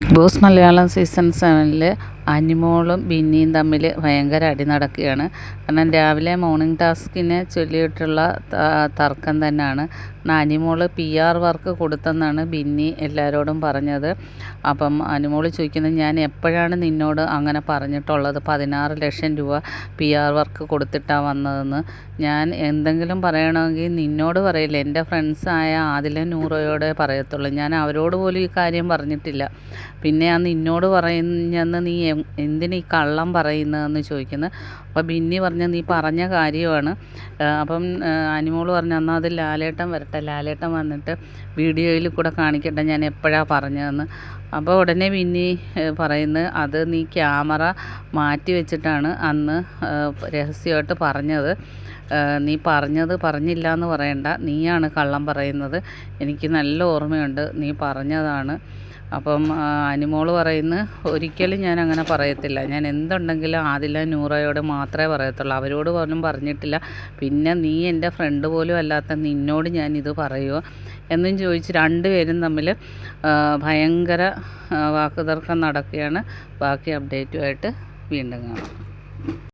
Boss Malayalam season സെവനിൽ അനിമോളും ബിന്നിയും തമ്മിൽ ഭയങ്കര അടി നടക്കുകയാണ്. കാരണം രാവിലെ മോർണിംഗ് ടാസ്കിനെ ചൊല്ലിയിട്ടുള്ള തർക്കം തന്നെയാണ്. അനിമോൾ പി ആർ വർക്ക് കൊടുത്തെന്നാണ് ബിന്നി എല്ലാവരോടും പറഞ്ഞത്. അപ്പം അനിമോൾ ചോദിക്കുന്നത് ഞാൻ എപ്പോഴാണ് നിന്നോട് അങ്ങനെ പറഞ്ഞിട്ടുള്ളത്? പതിനാറ് ലക്ഷം രൂപ പി ആർ വർക്ക് കൊടുത്തിട്ടാണ് വന്നതെന്ന്. ഞാൻ എന്തെങ്കിലും പറയണമെങ്കിൽ നിന്നോട് പറയില്ല. എന്റെ ഫ്രണ്ട്സായ ആദില നൂറയോടെ പറയത്തുള്ളൂ. ഞാൻ അവരോട് പോലും ഈ കാര്യം പറഞ്ഞിട്ടില്ല. പിന്നെ ആ നിന്നോട് പറയുന്നെന്ന് നീ എം- എന്തിന് കള്ളം പറയുന്നതെന്ന് ചോദിക്കുന്നത്. അപ്പോൾ ബിന്നി പറഞ്ഞ നീ പറഞ്ഞ കാര്യമാണ്. അപ്പം അനിമോൾ പറഞ്ഞു എന്നാൽ അത് ലാലേട്ടൻ വരട്ടെ ലാലേട്ടൻ വന്നിട്ട് വീഡിയോയിൽ കൂടെ കാണിക്കട്ടെ ഞാൻ എപ്പോഴാണ് പറഞ്ഞതെന്ന്. അപ്പോൾ ഉടനെ ബിന്നി പറയുന്നത് അത് നീ ക്യാമറ മാറ്റി വെച്ചിട്ടാണ് അന്ന് രഹസ്യമായിട്ട് പറഞ്ഞത്. നീ പറഞ്ഞത് പറഞ്ഞില്ല എന്ന് പറയണ്ട നീയാണ് കള്ളം പറയുന്നത്. എനിക്ക് നല്ല ഓർമ്മയുണ്ട് നീ പറഞ്ഞതാണ്. അപ്പം അനിമോൾ പറയുന്ന ഒരിക്കലും ഞാൻ അങ്ങനെ പറയത്തില്ല. ഞാൻ എന്തുണ്ടെങ്കിലും ആദില നൂറയോട് മാത്രമേ പറയത്തുള്ളൂ. അവരോട് പോലും പറഞ്ഞിട്ടില്ല. പിന്നെ നീ എന്റെ ഫ്രണ്ട് പോലും അല്ലാത്ത നിന്നോട് ഞാൻ ഇത് പറയുമോ എന്നും ചോദിച്ച് രണ്ടുപേരും തമ്മിൽ ഭയങ്കര വാക്കുതർക്കം നടക്കുകയാണ്. ബാക്കി അപ്ഡേറ്റുമായിട്ട് വീണ്ടും കാണാം.